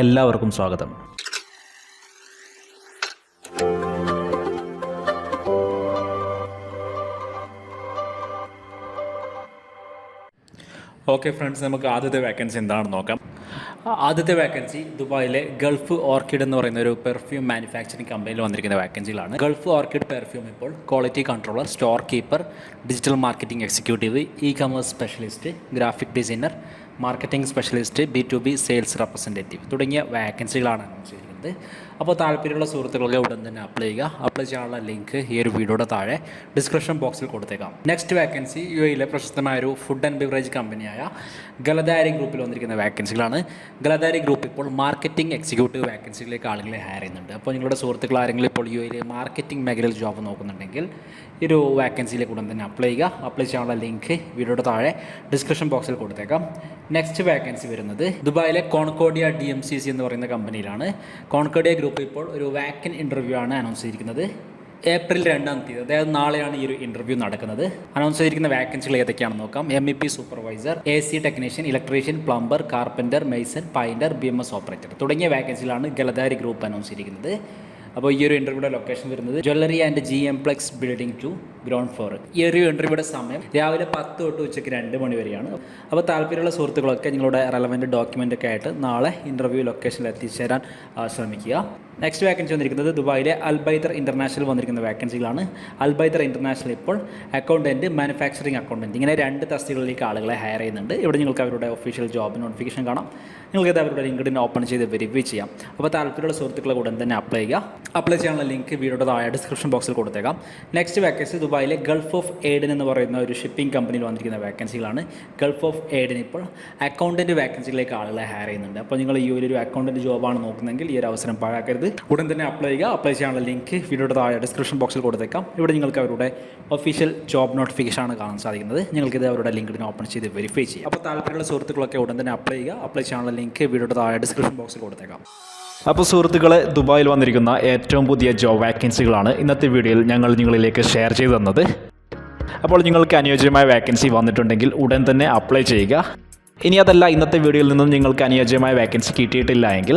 എല്ലാവർക്കും സ്വാഗതം. Okay friends നമുക്ക് ആദ്യത്തെ വേക്കൻസി എന്താണെന്ന് നോക്കാം. ആദ്യത്തെ വേക്കൻസി ദുബായിലെ ഗൾഫ് ഓർക്കിഡ് എന്ന് പറയുന്ന ഒരു പെർഫ്യൂം മാനുഫാക്ചറിംഗ് കമ്പനിയിൽ വന്നിരിക്കുന്ന വേക്കൻസികളാണ് ഗൾഫ് ഓർക്കിഡ് പെർഫ്യൂം ഇപ്പോൾ quality controller store keeper digital marketing executive e commerce specialist graphic designer marketing specialist B to B sales representative തുടങ്ങിയ വാക്കൻസികളാണ് അനൗൺസ് ചെയ്തിരിക്കുന്നത്. അപ്പോൾ താല്പര്യമുള്ള സുഹൃത്തുക്കളൊക്കെ ഉടൻ തന്നെ അപ്ലൈ ചെയ്യുക. അപ്ലൈ ചെയ്യാനുള്ള ലിങ്ക് ഈ ഒരു വീഡിയോയുടെ താഴെ ഡിസ്ക്രിപ്ഷൻ ബോക്സിൽ കൊടുത്തേക്കാം. നെക്സ്റ്റ് വേക്കൻസി യു എയിലെ പ്രശസ്തമായ ഒരു ഫുഡ് ആൻഡ് ബിവറേജ് കമ്പനിയായ ഗലദാരി ഗ്രൂപ്പിൽ വന്നിരിക്കുന്ന വേക്കൻസികളാണ് ഗലദാരി ഗ്രൂപ്പ് ഇപ്പോൾ മാർക്കറ്റിംഗ് എക്സിക്യൂട്ടീവ് വേക്കൻസികളിലേക്ക് ആളുകളെ ഹയർ ചെയ്യുന്നുണ്ട്. അപ്പോൾ നിങ്ങളുടെ സുഹൃത്തുക്കൾ ആരെങ്കിലും ഇപ്പോൾ യു എയിലെ മാർക്കറ്റിംഗ് മേഖലയിൽ ജോബ് നോക്കുന്നുണ്ടെങ്കിൽ ഈ ഒരു വാക്കൻസിയിലേക്ക് ഉടൻ തന്നെ അപ്ലൈ ചെയ്യുക. അപ്ലൈ ചെയ്യാനുള്ള ലിങ്ക് വീഡിയോയുടെ താഴെ ഡിസ്ക്രിപ്ഷൻ ബോക്സിൽ കൊടുത്തേക്കാം. നെക്സ്റ്റ് വേക്കൻസി വരുന്നത് ദുബായിലെ Concordia D M C C എന്ന് പറയുന്ന കമ്പനിയിലാണ് കോൺകോഡിയ ഗ്രൂപ്പ് ഇപ്പോൾ ഒരു വാക്കൻ ഇന്റർവ്യൂ ആണ് അനൗൺസ് ചെയ്തിരിക്കുന്നത്. ഏപ്രിൽ രണ്ടാം തീയതി അതായത് നാളെയാണ് ഈ ഒരു ഇന്റർവ്യൂ നടക്കുന്നത്. അനൗൺസ് ചെയ്തിരിക്കുന്ന വാക്കൻസികൾ ഏതൊക്കെയാണെന്ന് നോക്കാം. M E P supervisor A C technician electrician plumber carpenter mason painter B M S operator തുടങ്ങിയ വാക്കൻസികളാണ് ഗലദാരി ഗ്രൂപ്പ് അനൗൺസ് ചെയ്തിരിക്കുന്നത്. അപ്പോൾ ഈ ഒരു ഇന്റർവ്യൂടെ ലൊക്കേഷൻ വരുന്നത് jewellery and G M plex building two ground floor ഈ ഒരു ഇന്റർവ്യൂടെ സമയം രാവിലെ പത്ത് തൊട്ട് ഉച്ചയ്ക്ക് രണ്ട് മണി വരെയാണ്. അപ്പോൾ താല്പര്യമുള്ള സുഹൃത്തുക്കളൊക്കെ നിങ്ങളുടെ റെലവന്റ് ഡോക്യുമെന്റ് ഒക്കെ ആയിട്ട് നാളെ ഇന്റർവ്യൂ ലൊക്കേഷനിൽ എത്തിച്ചേരാൻ ശ്രമിക്കുക. നെക്സ്റ്റ് വേക്കൻസി വന്നിരിക്കുന്നത് ദുബായിലെ അൽബൈദർ ഇന്റർനാഷണൽ വന്നിരിക്കുന്ന വേക്കൻസികളാണ് അൽബൈദർ ഇന്റർനാഷണൽ ഇപ്പോൾ അക്കൗണ്ടന്റ് മാനുഫാക്ചറിങ് അക്കൗണ്ടന്റ് ഇങ്ങനെ രണ്ട് തസ്തികളിലേക്ക് ആളുകളെ ഹയർ ചെയ്യുന്നുണ്ട്. ഇവിടെ നിങ്ങൾക്ക് അവരുടെ ഒഫീഷ്യൽ ജോബ് നോട്ടിഫിക്കേഷൻ കാണാം. നിങ്ങൾക്ക് ഇത് അവരുടെ ലിങ്ക്ഡിൻ ഓപ്പൺ ചെയ്ത് വെരിഫൈ ചെയ്യാം. അപ്പോൾ താല്പര്യമുള്ള സുഹൃത്തുക്കളെ ഉടൻ തന്നെ അപ്ലൈ ചെയ്യുക. അപ്ലൈ ചെയ്യാനുള്ള ലിങ്ക് വീഡിയോയുടെ താഴെ ഡിസ്ക്രിപ്ഷൻ ബോക്സിൽ കൊടുത്തേക്കാം. നെക്സ്റ്റ് വേക്കൻസി ദുബായിലെ ഗൾഫ് ഓഫ് എയ്ഡൻ എന്ന് പറയുന്ന ഒരു ഷിപ്പിംഗ് കമ്പനിയിൽ വന്നിരിക്കുന്ന വേക്കൻസികളാണ് ഗൾഫ് ഓഫ് എയ്ഡൻ ഇപ്പോൾ അക്കൗണ്ടന്റ് വേക്കൻസികളിലേക്ക് ആളുകളെ ഹയർ ചെയ്യുന്നുണ്ട്. അപ്പോൾ നിങ്ങൾ ഈ ഒരു അക്കൗണ്ടന്റ് ജോബാണ് നോക്കുന്നതെങ്കിൽ ഈ ഒരു അവസരം പാഴാക്കരുത്. ഉടൻ തന്നെ അപ്ലൈ ചെയ്യുക. അപ്ലൈ ചെയ്യാനുള്ള ലിങ്ക് വീഡിയോയുടെ താഴെ ഡിസ്ക്രിപ്ഷൻ ബോക്സിൽ കൊടുത്തേക്കാം. ഇവിടെ നിങ്ങൾക്ക് അവരുടെ ഒഫീഷ്യൽ ജോബ് നോട്ടിഫിക്കേഷൻ ആണ് കാണാൻ സാധിക്കുന്നത്. നിങ്ങൾക്ക് ഇത് അവരുടെ ലിങ്കിന് ഓപ്പൺ ചെയ്ത് വെരിഫൈ ചെയ്യാം. അപ്പോൾ താല്പര്യമുള്ള സുഹൃത്തുക്കളൊക്കെ ഉടൻ തന്നെ അപ്ലൈ ചെയ്യുക. അപ്ലൈ ചെയ്യാനുള്ള ലിങ്ക് വീഡിയോയുടെ താഴെ ഡിസ്ക്രിപ്ഷൻ ബോക്സിൽ കൊടുത്തേക്കാം. അപ്പോൾ സുഹൃത്തുക്കളെ ദുബായിൽ വന്നിരിക്കുന്ന ഏറ്റവും പുതിയ ജോബ് വാക്കൻസികളാണ് ഇന്നത്തെ വീഡിയോയിൽ ഞങ്ങൾ നിങ്ങളിലേക്ക് ഷെയർ ചെയ്തു തന്നത്. അപ്പോൾ നിങ്ങൾക്ക് അനുയോജ്യമായ വാക്കൻസി വന്നിട്ടുണ്ടെങ്കിൽ ഉടൻ തന്നെ അപ്ലൈ ചെയ്യുക. ഇനി അതല്ല ഇന്നത്തെ വീഡിയോയിൽ നിന്നും നിങ്ങൾക്ക് അനുയോജ്യമായ വാക്കൻസി കിട്ടിയിട്ടില്ല എങ്കിൽ